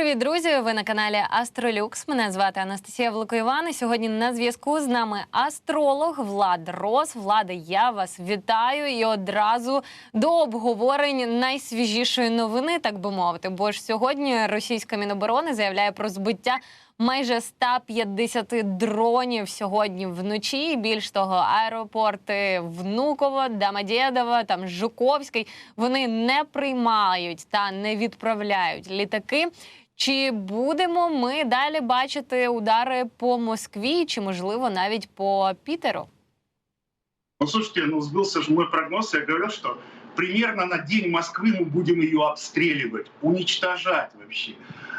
привіт, друзі! Ви на каналі Астролюкс. Мене звати Анастасія Великоїван. І Сьогодні на зв'язку з нами астролог Влад Рос. Влади, я вас вітаю і одразу до обговорень найсвіжішої новини, так би мовити. Бо ж сьогодні російська міноборони заявляє про збиття майже 150 дронів сьогодні вночі. Більш того, аеропорти Внуково, Дамадєдово, там Жуковський вони не приймають та не відправляють літаки. Чи будемо ми далі бачити удари по Москві, чи можливо навіть по Пітеру? Ну, слушайте, ну сбился же мой прогноз. Я говорил, что примерно на день Москвы мы будем ее обстреливать, уничтожать вообще.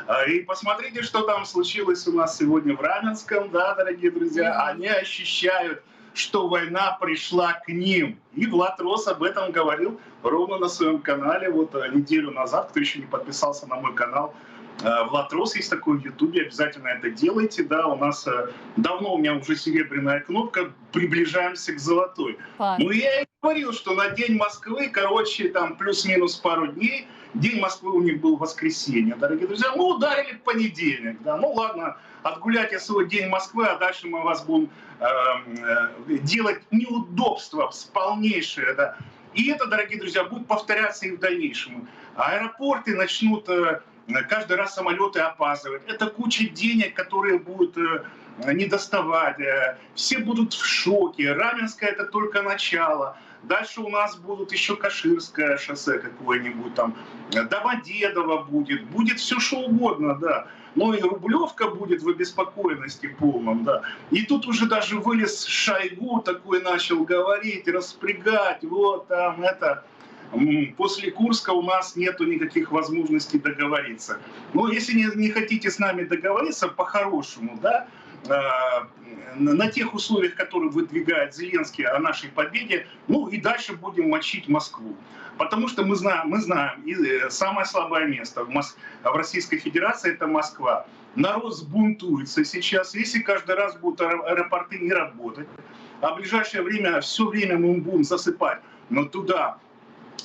А, И посмотрите, что там случилось у нас сегодня в Раменском, да, дорогие друзья. Они ощущают, что война пришла к ним. И Влад Рос об этом говорил ровно на своем канале вот э, неделю назад. Кто еще не подписался на мой канал, э, Влад Рос есть такой в Ютубе, обязательно это делайте. Да, у нас э, давно у меня уже серебряная кнопка, приближаемся к золотой. Клас. Ну, я и говорил, что на День Москвы, короче, там плюс-минус пару дней, День Москвы у них был воскресенье, дорогие друзья. Мы ударили в понедельник, да. Ну, ладно, отгулять я свой День Москвы, а дальше мы вас будем э, э, делать неудобства полнейшие, да. И это, дорогие друзья, будет повторяться и в дальнейшем. Аэропорты начнут э, каждый раз самолеты опаздывать. Это куча денег, которые будут э, не доставать. Э, Все будут в шоке. Раменское это только начало. Дальше у нас будут еще Каширское шоссе какое-нибудь там, э, Домодедово будет, будет все что угодно, да. Ну и Рублевка будет в обеспокоенности полном, да. И тут уже даже вылез Шойгу такой начал говорить, распрягать, вот там это. После Курска у нас нету никаких возможностей договориться. Но если не, не хотите с нами договориться по-хорошему, да, э, на тех условиях, которые выдвигает Зеленский о нашей победе, ну и дальше будем мочить Москву. Потому что мы знаем, мы знаем, и э, самое слабое место в, Мос- в Российской Федерации это Москва. Народ сбунтуется сейчас, если каждый раз будут аэро- аэропорты не работать, а в ближайшее время, все время мы будем засыпать но туда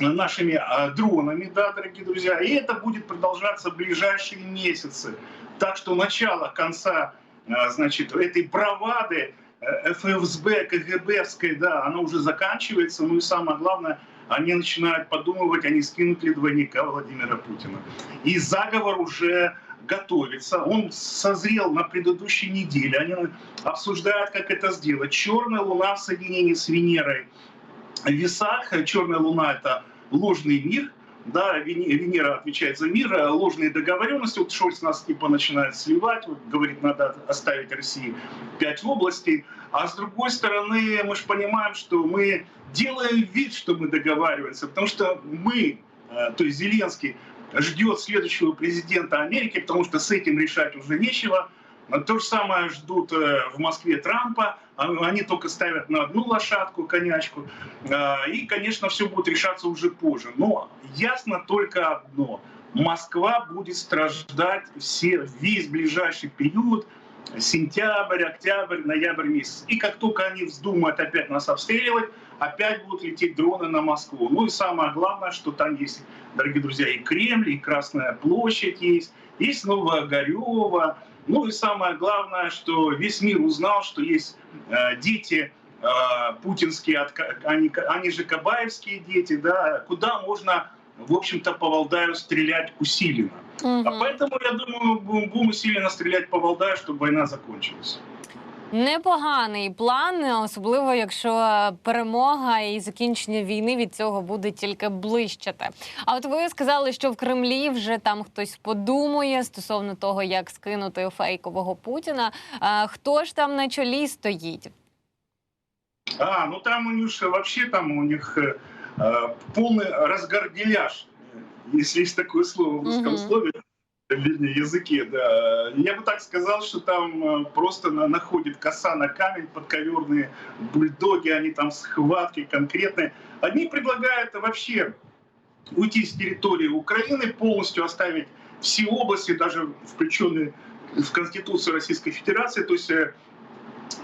нашими а, дронами, да, дорогие друзья, и это будет продолжаться в ближайшие месяцы. Так что начало конца, а, значит, этой бравады э, ФСБ, КГБовской, да, оно уже заканчивается, ну и самое главное, они начинают подумывать, не скинут ли двойника Владимира Путина. И заговор уже готовится. Он созрел на предыдущей неделе. Они обсуждают, как это сделать. Черная луна в соединении с Венерой весах. Черная луна — это ложный мир. Да, Вене- Венера отвечает за мир, э, ложные договоренности. Вот Шольц нас типа начинает сливать, вот, говорит, надо оставить России пять областей. А с другой стороны, мы же понимаем, что мы делаем вид, что мы договариваемся, потому что мы, э, то есть Зеленский, ждет следующего президента Америки, потому что с этим решать уже нечего. То же самое ждут э, в Москве Трампа. А Они только ставят на одну лошадку, конячку. А, И, конечно, все будет решаться уже позже. Но ясно только одно. Москва будет страждать все, весь ближайший период, сентябрь, октябрь, ноябрь месяц. И как только они вздумают опять нас обстреливать, опять будут лететь дроны на Москву. Ну и самое главное, что там есть, дорогие друзья, и Кремль, и Красная площадь есть, есть Новая Горева. Ну и самое главное, что весь мир узнал, что есть э, дети э, путинские, от они, они же кабаевские дети, да, куда можно, в общем-то, по Валдаю стрелять усиленно. А Мгм. поэтому, я думаю, будем усиленно стрелять по Валдаю, чтобы война закончилась. Непоганий план, особливо якщо перемога і закінчення війни від цього буде тільки ближчати. А от ви сказали, що в Кремлі вже там хтось подумає стосовно того, як скинути фейкового Путіна. А, хто ж там на чолі стоїть? А, ну там у них же вообще там у них э, э, полный разгорделяж, э, если есть такое слово в русском Мгм. слове, Вернее, языке, да. Я бы так сказал, что там э, просто на- находит коса на камень, подковерные бульдоги, они там схватки конкретные. Одни предлагают вообще уйти с территории Украины, полностью оставить все области, даже включенные в Конституцию Российской Федерации, то есть э,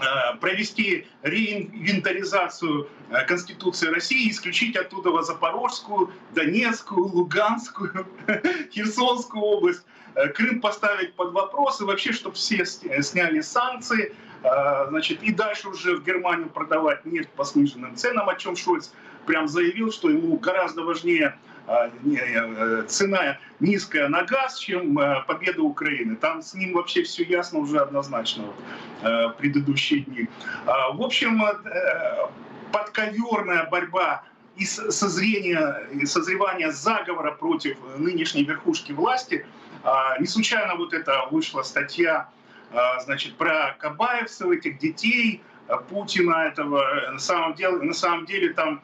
э, провести реинвентаризацию Конституции России, исключить оттуда Запорожскую, Донецкую, Луганскую, Херсонскую область. Э, Крым поставить под вопрос, и вообще, чтобы все э, сняли санкции, э, значит, и дальше уже в Германию продавать нефть по сниженным ценам, о чем Шольц прям заявил, что ему гораздо важнее не, цена низкая на газ, чем победа Украины. Там с ним вообще все ясно уже однозначно э, предыдущие дни. А, В общем, подковерная борьба и созрение, и созревание заговора против нынешней верхушки власти. А, Не случайно вот это вышла статья а, значит, про кабаевцев, этих детей а, Путина этого. На самом деле, на самом деле там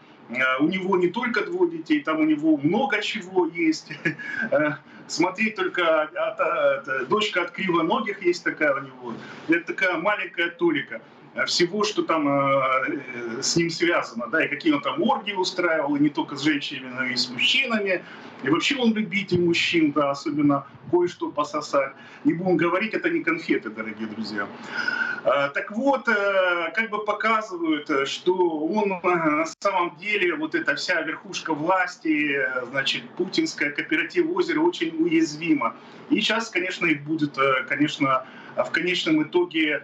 у него не только двое детей, там у него много чего есть. Э, Смотри, только от- от- дочка от кривоногих есть такая у него. Это такая маленькая Толика всего, что там э, э, с ним связано, да, и какие он там оргии устраивал, и не только с женщинами, но и с мужчинами. И вообще он любитель мужчин, да, особенно кое-что пососать. Не будем говорить, это не конфеты, дорогие друзья. Э, Так вот, э, как бы показывают, э, что он э, на самом деле, вот эта вся верхушка власти, э, значит, путинская кооператив озера очень уязвима. И сейчас, конечно, их будет, э, конечно, в конечном итоге э,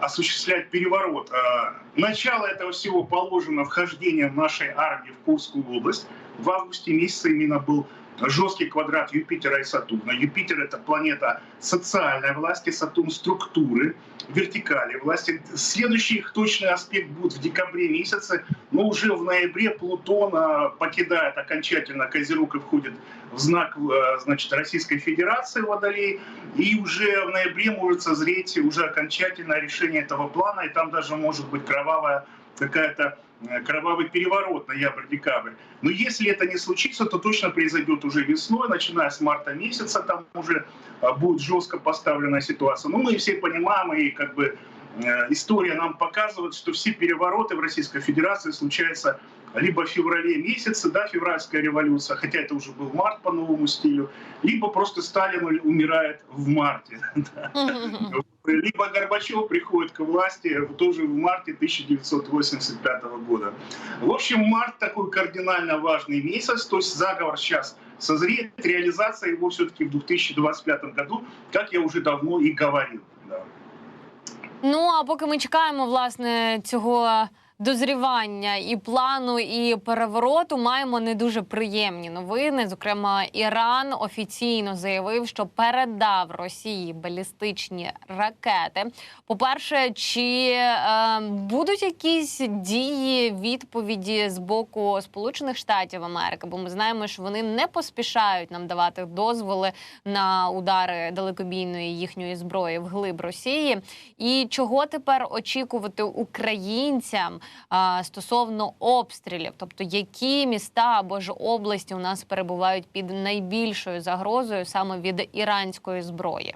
осуществлять переворот. Э, Начало этого всего положено вхождением нашей армии в Курскую область. В августе месяце именно был жесткий квадрат Юпитера и Сатурна. Юпитер — это планета социальной власти, Сатурн — структуры, вертикали власти. Следующий их точный аспект будет в декабре месяце, но уже в ноябре Плутон а, покидает окончательно Козерог и входит в знак э, значит, Российской Федерации Водолей. И уже в ноябре может созреть уже окончательное решение этого плана, и там даже может быть кровавая какая-то кровавый переворот ноябрь-декабрь. Но если это не случится, то точно произойдет уже весной, начиная с марта месяца, там уже а, будет жестко поставленная ситуация. Но мы все понимаем, и как бы э, история нам показывает, что все перевороты в Российской Федерации случаются либо в феврале месяце, да, февральская революция, хотя это уже был март по новому стилю, либо просто Сталин умирает в марте. да. Либо Горбачев приходит к власти тоже в марте 1985 года. В общем, март такой кардинально важный месяц, то есть заговор сейчас созреет, реализация его все-таки в 2025 году, как я уже давно и говорил. Да. Ну а поки ми чекаємо власне цього дозрівання і плану, і перевороту, маємо не дуже приємні новини. Зокрема, Іран офіційно заявив, що передав Росії балістичні ракети. По-перше, чи е, будуть якісь дії відповіді з боку Сполучених Штатів Америки? Бо ми знаємо, що вони не поспішають нам давати дозволи на удари далекобійної їхньої зброї в глиб Росії. І чого тепер очікувати українцям а, стосовно обстрілів? Тобто, які міста або ж області у нас перебувають під найбільшою загрозою саме від іранської зброї?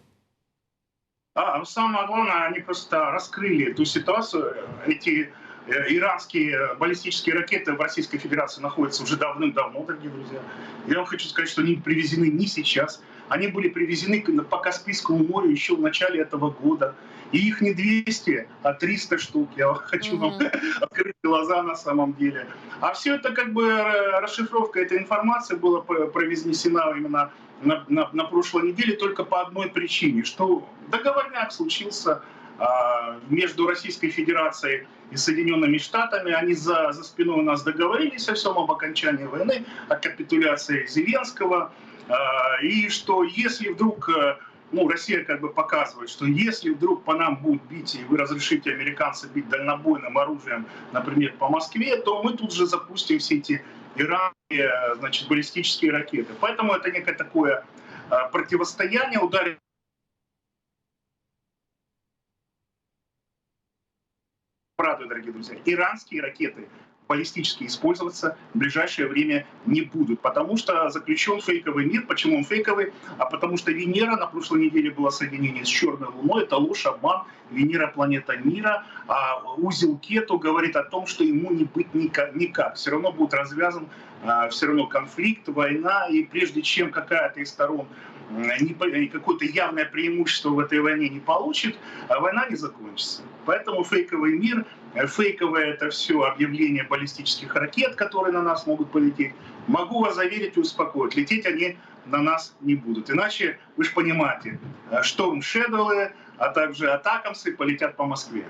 А ну, самое главное, они просто раскрыли ту ситуацию. Эти э, иранские баллистические ракеты в Российской Федерации находятся уже давным-давно, дорогие друзья. Я вам хочу сказать, что они привезены не сейчас. Они были привезены по Каспийскому морю еще в начале этого года. И их не 200, а 300 штук. Я хочу вам Мгм. открыть глаза на самом деле. А все это как бы э, расшифровка этой информации была произнесена именно на, на, на прошлой неделе только по одной причине, что договорняк случился а, между Российской Федерацией и Соединенными Штатами. Они за, за спиной у нас договорились о всем об окончании войны, о капитуляции Зеленского. А, и что если вдруг э, ну, Россия как бы показывает, что если вдруг по нам будут бить, и вы разрешите американцам бить дальнобойным оружием, например, по Москве, то мы тут же запустим все эти иранские, э, значит, баллистические ракеты. Поэтому это некое такое э, противостояние, ударить Правда, дорогие друзья, иранские ракеты баллистические использоваться в ближайшее время не будут, потому что заключен фейковый мир. Почему он фейковый? А потому что Венера на прошлой неделе была соединение с Черной Луной. Это ложь, обман. Венера – планета мира. А узел Кету говорит о том, что ему не быть никак. Все равно будет развязан а, все равно конфликт, война. И прежде чем какая-то из сторон какое-то явное преимущество в этой войне не получит, а война не закончится. Поэтому фейковый мир, фейковое это все объявление баллистических ракет, которые на нас могут полететь, могу вас заверить и успокоить. Лететь они на нас не будут. Иначе, вы же понимаете, э, шторм Шедовы, а также атакамсы полетят по Москве.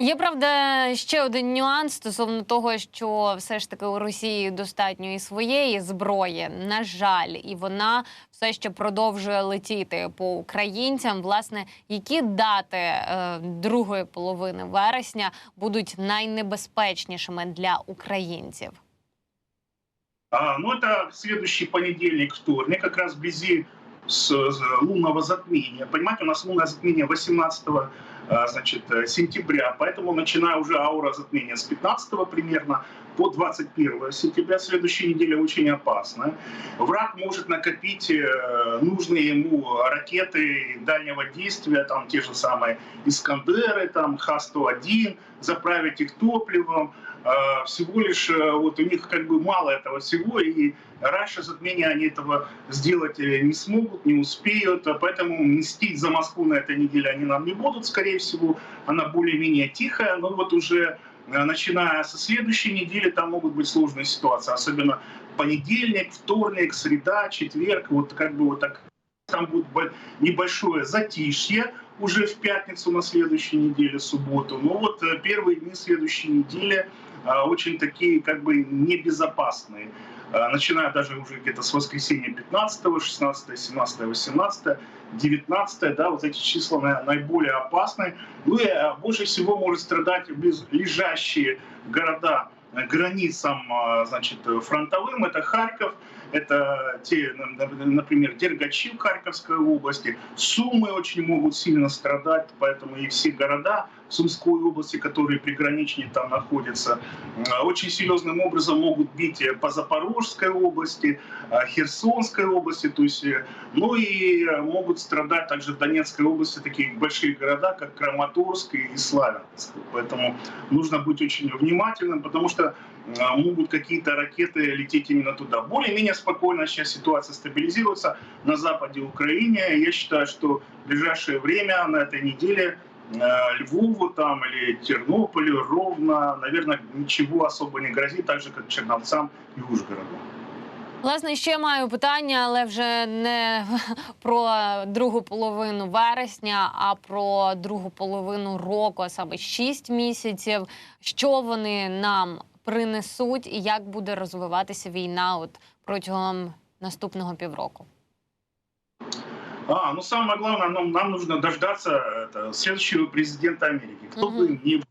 Є правда ще один нюанс стосовно того, що все ж таки у Росії достатньо і своєї зброї, на жаль, і вона все ще продовжує летіти по українцям. Власне, які дати е, другої половини вересня будуть найнебезпечнішими для українців? А, ну, это следующий понедельник, вторник, как раз вблизи с, лунного затмения. Понимаете, у нас лунное затмение 18 а, значит, э, сентября, поэтому начиная уже аура затмения с 15 примерно по 21 сентября следующей недели очень опасна. Враг может накопить э, нужные ему ракеты дальнего действия, там те же самые Искандеры, там Х-101, заправить их топливом, всего лишь э, вот у них как бы мало этого всего, и раньше затмения они этого сделать э, не смогут, не успеют, а поэтому мстить за Москву на этой неделе они нам не будут, скорее всего, она более-менее тихая, но вот уже начиная со следующей недели там могут быть сложные ситуации, особенно понедельник, вторник, среда, четверг, вот как бы вот так там будет небольшое затишье уже в пятницу на следующей неделе, субботу. Но вот первые дни следующей недели а, очень такие как бы небезопасные. А, начиная даже уже где-то с воскресенья 15, 16, 17, 18, 19, да, вот эти числа наиболее опасные. Ну и больше всего может страдать лежащие города границам, значит, фронтовым. Это Харьков, это те, например, Дергачи в Харьковской области. Сумы очень могут сильно страдать, поэтому и все города Сумской области, которые приграничнее там находятся, очень серьезным образом могут бить по Запорожской области, Херсонской области, то есть, ну и могут страдать также в Донецкой области такие большие города, как Краматорск и Славянск. Поэтому нужно быть очень внимательным, потому что могут какие-то ракеты лететь именно туда. Более-менее спокойно сейчас ситуация стабилизируется на западе Украины. Я считаю, что в ближайшее время, на этой неделе, э, Львову там или Тернополю ровно, наверное, ничего особо не грозит, так же, как Черновцам и Ужгороду. Власне, ще маю питання, але вже не про другу половину вересня, а про другу половину року, а саме 6 місяців. Що вони нам принесуть, і як буде розвиватися війна от протягом наступного півроку? А, ну самое главное, нам, нам нужно дождаться это, следующего президента Америки, кто угу. бы ни был.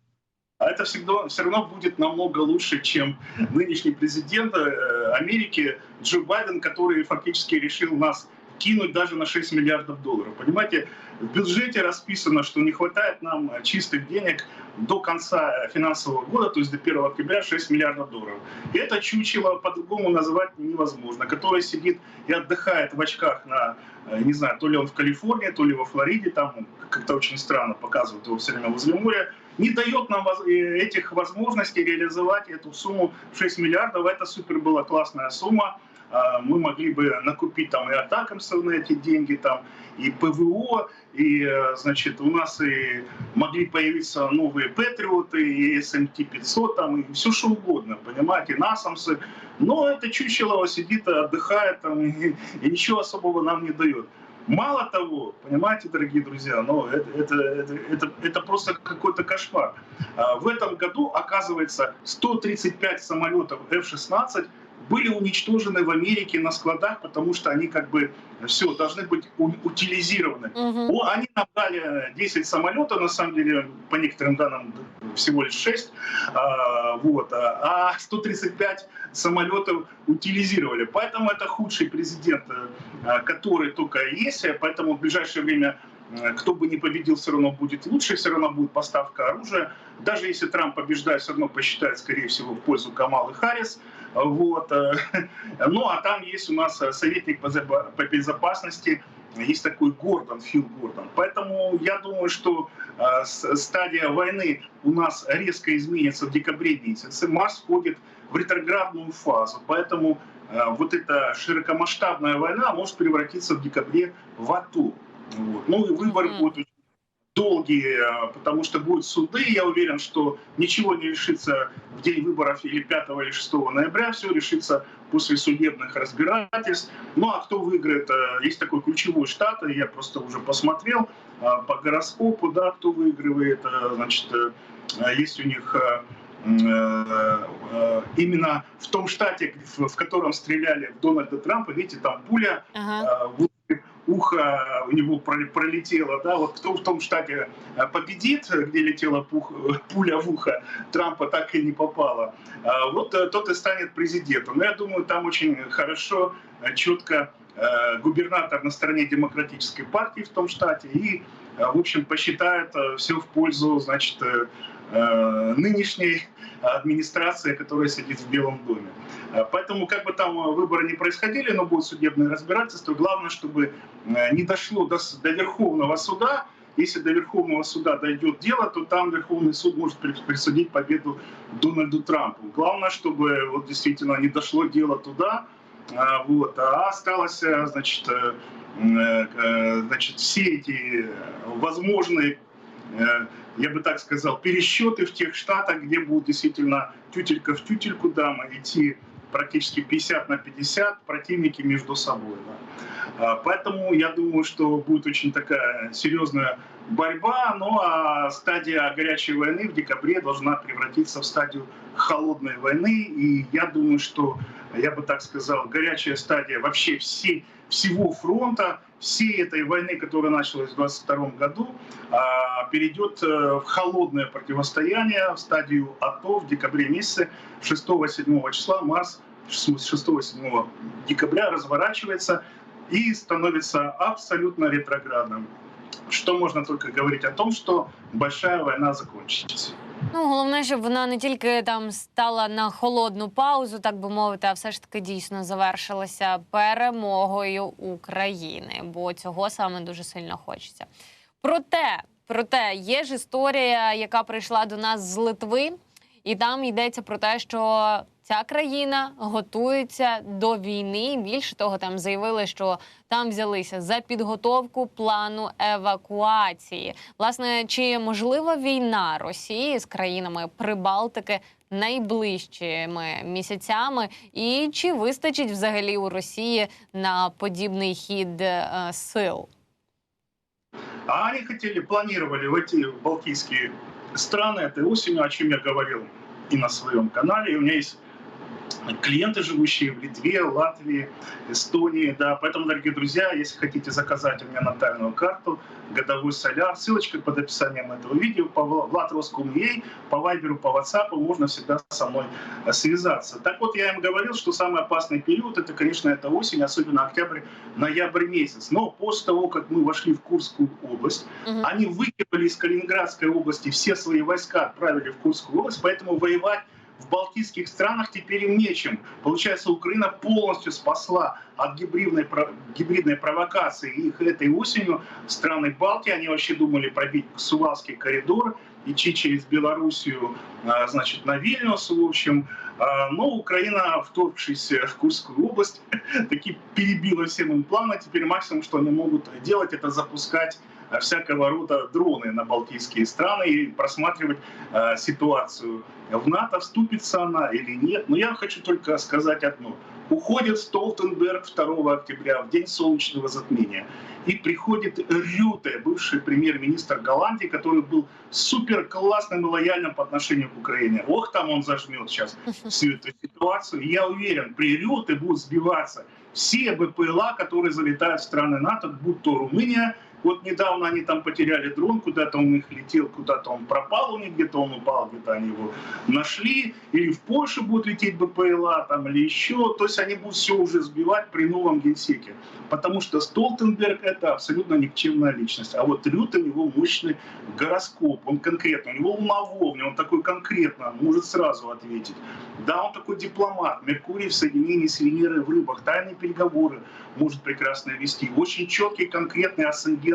А это всегда, все равно будет намного лучше, чем нынешний президент э, Америки Джо Байден, который фактически решил нас кинуть даже на 6 миллиардов долларов. Понимаете, в бюджете расписано, что не хватает нам чистых денег до конца финансового года, то есть до 1 октября 6 миллиардов долларов. И это чучело по-другому назвать невозможно, которое сидит и отдыхает в очках на, э, не знаю, то ли он в Калифорнии, то ли во Флориде, там как-то очень странно показывают его все время возле моря, не дает нам э, этих возможностей реализовать эту сумму 6 миллиардов. Это супер была классная сумма. А, мы могли бы накупить там и атакамсов на эти деньги, там и ПВО, и, э, значит, у нас и могли появиться новые Патриоты, и СМТ-500, там, и все что угодно, понимаете, Насамсы. Но это чучело сидит, отдыхает там, и, и ничего особого нам не дает. Мало того, понимаете, дорогие друзья, но это, это, это, это, это просто какой-то кошмар. А, в этом году, оказывается, 135 самолетов F-16 были уничтожены в Америке на складах, потому что они как бы все должны быть утилизированы. Угу. Они нам дали 10 самолетов, на самом деле, по некоторым данным, всего лишь 6, а, вот, а 135 самолетов утилизировали. Поэтому это худший президент, э, который только есть, поэтому в ближайшее время Э, кто бы ни победил, все равно будет лучше, все равно будет поставка оружия. Даже если Трамп побеждает, все равно посчитает, скорее всего, в пользу Камалы Харрис. Вот. Э, ну, а там есть у нас э, советник по безопасности, есть такой Гордон, Фил Гордон. Поэтому я думаю, что стадия войны у нас резко изменится в декабре месяце. Марс входит в ретроградную фазу. Поэтому вот эта широкомасштабная война может превратиться в декабре в ату. Вот. Ну и выборы mm-hmm. будут долгие, э, потому что будут суды. Я уверен, что ничего не решится в день выборов или 5 или 6 ноября. Все решится после судебных разбирательств. Ну а кто выиграет? Э, Есть такой ключевой штат, я просто уже посмотрел э, по гороскопу, да, кто выигрывает. Значит, есть у них именно в том штате, в в котором стреляли в Дональда Трампа, видите, там пуля Ага. Ухо у него прол- пролетело, да, вот кто в том штате э, победит, где летела пух- пуля в ухо Трампа, так и не попала, вот э, тот и станет президентом. Но я думаю, там очень хорошо, э, четко губернатор на стороне демократической партии в том штате и, в общем, посчитает все в пользу, значит, нынешней администрации, которая сидит в Белом доме. Э, Поэтому, как бы там э, выборы не происходили, но будет судебное разбирательство, главное, чтобы э, не дошло до, до Верховного суда. Если до Верховного суда дойдет дело, то там Верховный суд может при- присудить победу Дональду Трампу. Главное, чтобы вот действительно не дошло дело туда, вот, а осталось, значит, значит, все эти возможные я бы так сказал, пересчеты в тех штатах, где будут действительно тютелька в тютельку дама идти практически 50 на 50 противники между собой. да. А, Поэтому я думаю, что будет очень такая серьезная борьба, ну а стадия горячей войны в декабре должна превратиться в стадию холодной войны. И я думаю, что, я бы так сказал, горячая стадия вообще всей, всего фронта, всей этой войны, которая началась в 2022 году, а, перейдет э, в холодное противостояние, в стадию АТО в декабре месяце 6-7 числа Марс с 6-7 декабря разворачивается и становится абсолютно ретроградным. Что можно только говорить о том, что большая война закончится. Ну, головне, щоб вона не тільки там стала на холодну паузу, так би мовити, а все ж таки дійсно завершилася перемогою України, бо цього саме дуже сильно хочеться. Проте, проте є ж історія, яка прийшла до нас з Литви, і там йдеться про те, що ця країна готується до війни. Більше того, там заявили, що там взялися за підготовку плану евакуації. Власне, чи можлива війна Росії з країнами Прибалтики найближчими місяцями, і чи вистачить взагалі у Росії на подібний хід е, сил? А они хотели, планировали в Балтийские страны этой осенью, о чем я говорил и на своем канале. И у меня есть клиенты, живущие в Литве, Латвии, Эстонии. Да. Поэтому, дорогие друзья, если хотите заказать у меня натальную карту, годовой соляр, ссылочка под описанием этого видео по Владроском.ua, по Вайберу, по WhatsApp, можно всегда со мной э, связаться. Так вот, я им говорил, что самый опасный период, это, конечно, это осень, особенно октябрь, ноябрь месяц. Но после того, как мы вошли в Курскую область, Мгм. они выкинули из Калининградской области все свои войска, отправили в Курскую область, поэтому воевать в балтийских странах теперь им нечем. Получается, Украина полностью спасла от гибридной, гибридной провокации. И этой осенью страны Балтии, они вообще думали пробить Сувалский коридор, идти через Белоруссию, а, значит, на Вильнюс, в общем. А, Но Украина, вторгшись в Курскую область, таки перебила всем им планы. Теперь максимум, что они могут делать, это запускать всякого рода дроны на балтийские страны и просматривать э, ситуацию в НАТО, вступится она или нет. Но я хочу только сказать одно. Уходит Столтенберг 2 октября, в день солнечного затмения. И приходит Рюте, бывший премьер-министр Голландии, который был супер классным и лояльным по отношению к Украине. Ох, там он зажмет сейчас всю эту ситуацию. И я уверен, при Рюте будут сбиваться все БПЛА, которые залетают в страны НАТО, будь то Румыния, вот недавно они там потеряли дрон, куда-то он их летел, куда-то он пропал у них, где-то он упал, где-то они его нашли. Или в Польшу будут лететь БПЛА там, или еще. То есть они будут все уже сбивать при новом генсеке. Потому что Столтенберг это абсолютно никчемная личность. А вот Рюте, у него мощный гороскоп, он конкретно, у него умововня, он такой конкретно, может сразу ответить. Да, он такой дипломат, Меркурий в соединении с Венерой в рыбах, тайные переговоры может прекрасно вести. Очень четкий, конкретный асцендент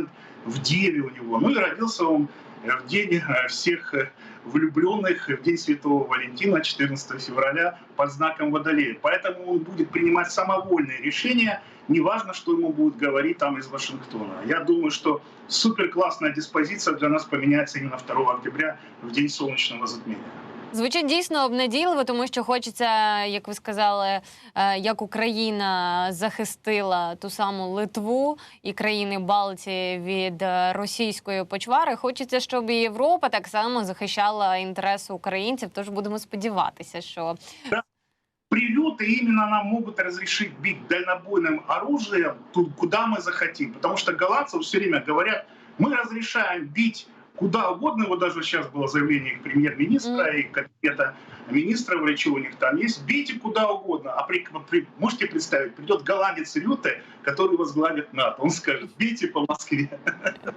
в Деве у него. Ну и родился он э, в день э, всех э, влюбленных, в день Святого Валентина, 14 февраля, под знаком Водолея. Поэтому он будет принимать самовольные решения, неважно, что ему будут говорить там из Вашингтона. Я думаю, что супер классная диспозиция для нас поменяется именно 2 октября, в день солнечного затмения. Звучить дійсно обнадійливо, тому що хочеться, як ви сказали, е, як Україна захистила ту саму Литву і країни Балтії від е, російської почвари. Хочеться, щоб і Європа так само захищала інтереси українців. Тож будемо сподіватися, що прилеты именно нам могут разрешить бить дальнобойным оружием ту- куда мы захотим. Потому что голландцы все время говорят, мы разрешаем бить куда угодно. Вот даже сейчас было заявление премьер-министра и кабинета министра, врачи у них там есть. Бейте куда угодно. А при- при- можете представить, придет голландец Рюте, который возглавит НАТО. Он скажет, бейте по Москве.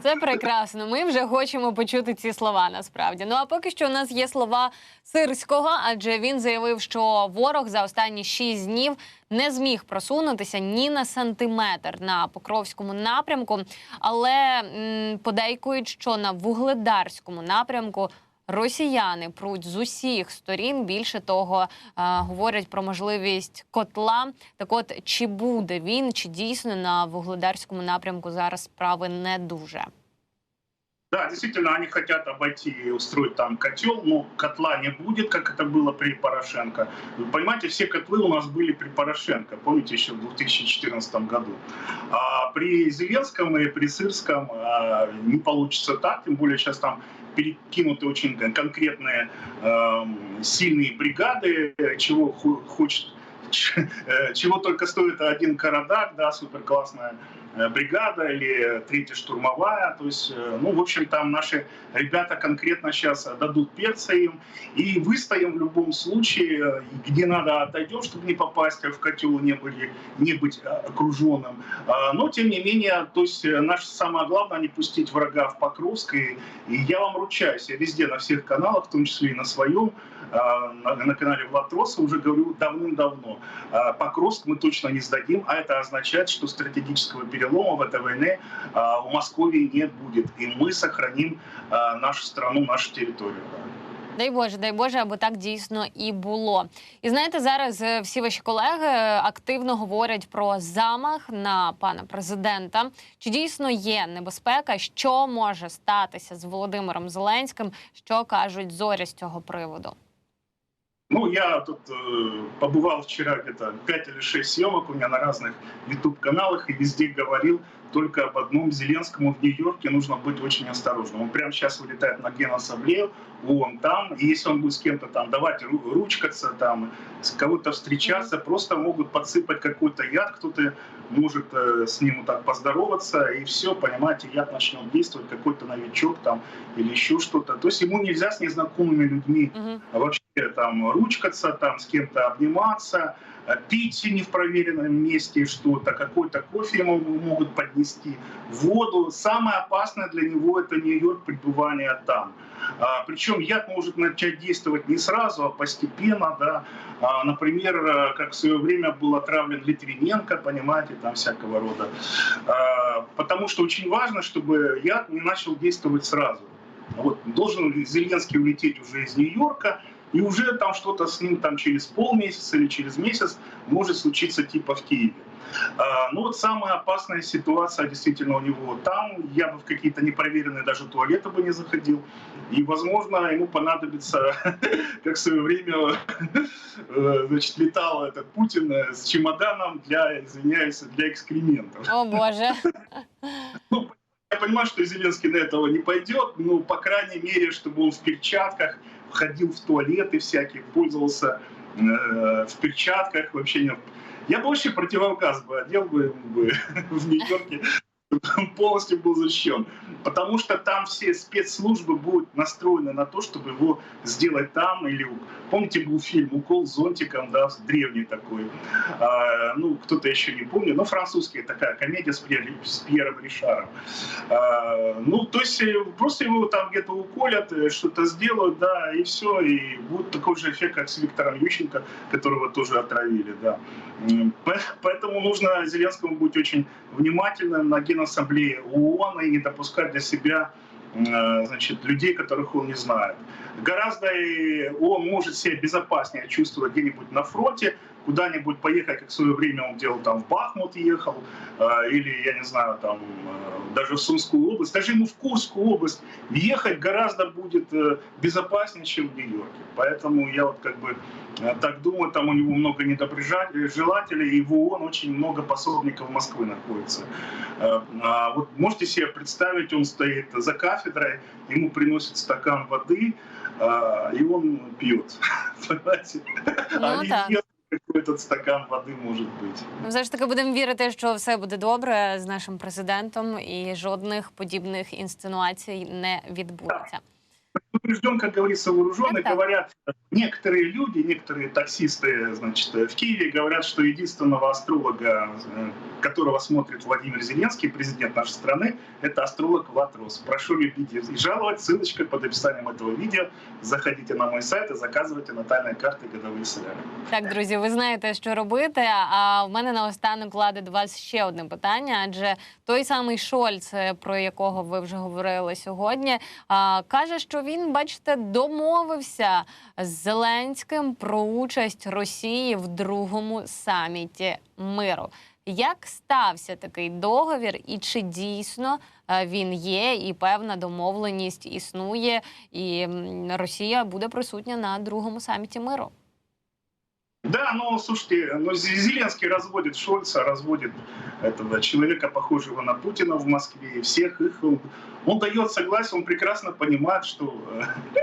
Це прекрасно. Ми вже хочемо почути ці слова насправді. Ну а поки що у нас є слова сирського, адже він заявив, що ворог за останні шість днів не зміг просунутися ні на сантиметр на покровському напрямку, але подейкують, що на вугледарському напрямку. Росіяни пруть з усіх сторін. Більше того, е, говорять про можливість котла. Так, от чи буде він, чи дійсно на вугледарському напрямку зараз справи не дуже? Да, действительно, они хотят обойти и устроить там котел, но котла не будет, как это было при Порошенко. Вы понимаете, все котлы у нас были при Порошенко, помните, еще в 2014 году. А при Зеленском и при Сырском а, не получится так, тем более сейчас там перекинуты очень конкретные эм, сильные бригады, чего хочет э, чего только стоит один Карадак, да, супер классная э, бригада или третья штурмовая. То есть, э, ну, в общем, там наши ребята конкретно сейчас дадут перца им и выстоим в любом случае, э, где надо отойдем, чтобы не попасть в котел, не, были, не быть э, окруженным. А, Но, тем не менее, то есть э, наше самое главное не пустить врага в Покровск. И, и я вам ручаюсь, я везде на всех каналах, в том числе и на своем, на, на канале Влад уже говорю давным-давно. А, Покровск мы точно не сдадим, а это означает, что стратегического перелома в этой войне а, у Москвы не будет. И мы сохраним а, нашу страну, нашу территорию. да. Дай Боже, дай Боже, аби так дійсно і було. І знаєте, зараз е, всі ваші колеги е, активно говорять про замах на пана президента. Чи дійсно є небезпека, що може статися з Володимиром Зеленським? Що кажуть зорі з цього приводу? Ну, я тут э, побывал вчера где-то 5 или 6 съемок у меня на разных YouTube-каналах и везде говорил только об одном Зеленскому в Нью-Йорке нужно быть очень осторожным. Он прямо сейчас вылетает на Генассамблею, он там, и если он будет с кем-то там давать ру- ручкаться, там, с кого-то встречаться, просто могут подсыпать какой-то яд, кто-то может э, с ним так поздороваться, и все, понимаете, яд начнет действовать, какой-то новичок там или еще что-то. То есть ему нельзя с незнакомыми людьми Угу. вообще там ручкаться, там с кем-то обниматься, пить не в проверенном месте что-то, какой-то кофе ему могут поднести, воду. Самое опасное для него это Нью-Йорк, пребывание там. А, причем яд может начать действовать не сразу, а постепенно, да. А, например, э, как в свое время был отравлен Литвиненко, понимаете, там всякого рода. А, потому что очень важно, чтобы яд не начал действовать сразу. Вот, должен Зеленский улететь уже из Нью-Йорка, и уже там что-то с ним там через полмесяца или через месяц может случиться типа в Киеве. А, ну вот самая опасная ситуация действительно у него там. Я бы в какие-то непроверенные даже туалеты бы не заходил. И, возможно, ему понадобится, как в свое время э, значит, летал этот Путин э, с чемоданом для, извиняюсь, для экскрементов. О Боже, Ну, я понимаю, что Зеленский на этого не пойдет, но, по крайней мере, чтобы он в перчатках ходил в туалеты всякие, пользовался э, в перчатках, вообще не... Я бы вообще противогаз бы одел бы, бы в Нью-Йорке, полностью был защищен. Потому что там все спецслужбы будут настроены на то, чтобы его сделать там. Или, помните, был фильм «Укол зонтиком», да, древний такой. А, ну, кто-то еще не помнит, но французский такая комедия с, Пьер- с Пьером Ришаром. А, ну, то есть э, просто его там где-то уколят, э, что-то сделают, да, и все, и будет такой же эффект, как с Виктором Ющенко, которого тоже отравили, да. Поэтому нужно Зеленскому быть очень внимательным на Генассамблее ООН и не допускать для себя э, значит, людей, которых он не знает. Гораздо и он может себя безопаснее чувствовать где-нибудь на фронте, куда-нибудь поехать, как в свое время он делал, там в Бахмут ехал, э, или, я не знаю, там э, даже в Сумскую область, даже ему в Курскую область ехать гораздо будет э, безопаснее, чем в Нью-Йорке. Поэтому я вот как бы так думаю, там у него много недоброжелателей, и в ООН очень много пособников Москвы находится. А вот можете себе представить, он стоит за кафедрой, ему приносят стакан воды, и он пьет. Понимаете? Ну, А так неизвестно, какой этот стакан води може бути. Ну, Все ж таки будемо вірити, що все буде добре з нашим президентом, і жодних подібних інсценуацій не відбудеться. Предупрежден, как говорится, вооруженный. Так, так. Говорят, некоторые люди, некоторые таксисты значит, в Киеве говорят, что единственного астролога, э, которого смотрит Владимир Зеленский, президент нашей страны, это астролог Ватрос. Прошу любить и жаловать. Ссылочка под описанием этого видео. Заходите на мой сайт и заказывайте натальные карты годовые соляри. Так, друзі, ви знаєте, що робити. А в мене наостанок лади до вас ще одне питання. Адже той самий Шольц, е, про якого ви вже говорили сьогодні, а, каже, що він, бачите, домовився з Зеленським про участь Росії в другому саміті миру. Як стався такий договір, і чи дійсно е, він є, і певна домовленість існує, і Росія буде присутня на другому саміті миру? Да, ну слушайте, ну, Зе- Зеленский разводит Шольца, разводит этого человека, похожего на Путина в Москве, и всех их. Он, он дает согласие, он прекрасно понимает, что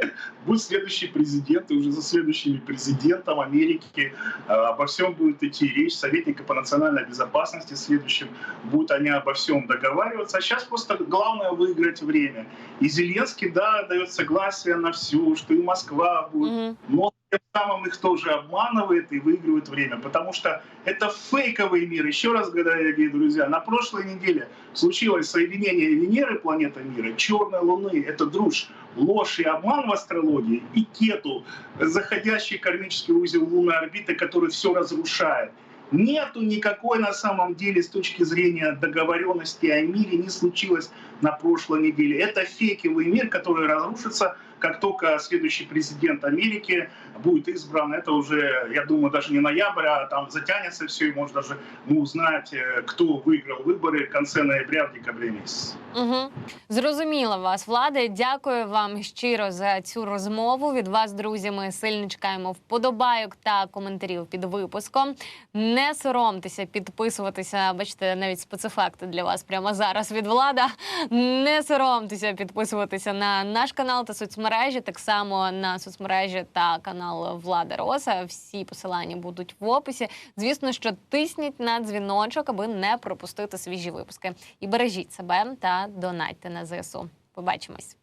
э, будет следующий президент, и уже за следующим президентом Америки э, обо всем будет идти речь. Советника по национальной безопасности следующим будут они обо всем договариваться. А сейчас просто главное выиграть время. И Зеленский, да, дает согласие на все, что и Москва будет Мгм. но тем самым их тоже обманывает и выигрывает время, потому что это фейковый мир. Еще раз говорю, дорогие друзья, на прошлой неделе случилось соединение Венеры, планета мира, черной Луны, это дружь, ложь и обман в астрологии, и Кету, заходящий кармический узел лунной орбиты, который все разрушает. Нету никакой на самом деле с точки зрения договоренности о мире не случилось на прошлой неделе. Это фейковый мир, который разрушится, как только следующий президент Америки будет избран. Это уже, я думаю, даже не ноябрь, а там затянется все, и может даже мы узнать, э, кто выиграл выборы в конце ноября, в декабре месяце. Угу. Зрозуміла вас, влади. Дякую вам щиро за цю розмову. Від вас, друзі, ми сильно чекаємо вподобайок та коментарів під випуском. Не соромтеся підписуватися. Бачите, навіть спецефекти для вас прямо зараз від влада. Не соромтеся підписуватися на наш канал та соцмережі. Так само на соцмережі та канал Влада Роса. Всі посилання будуть в описі. Звісно, що тисніть на дзвіночок, аби не пропустити свіжі випуски. І бережіть себе та донатьте на ЗСУ. Побачимось.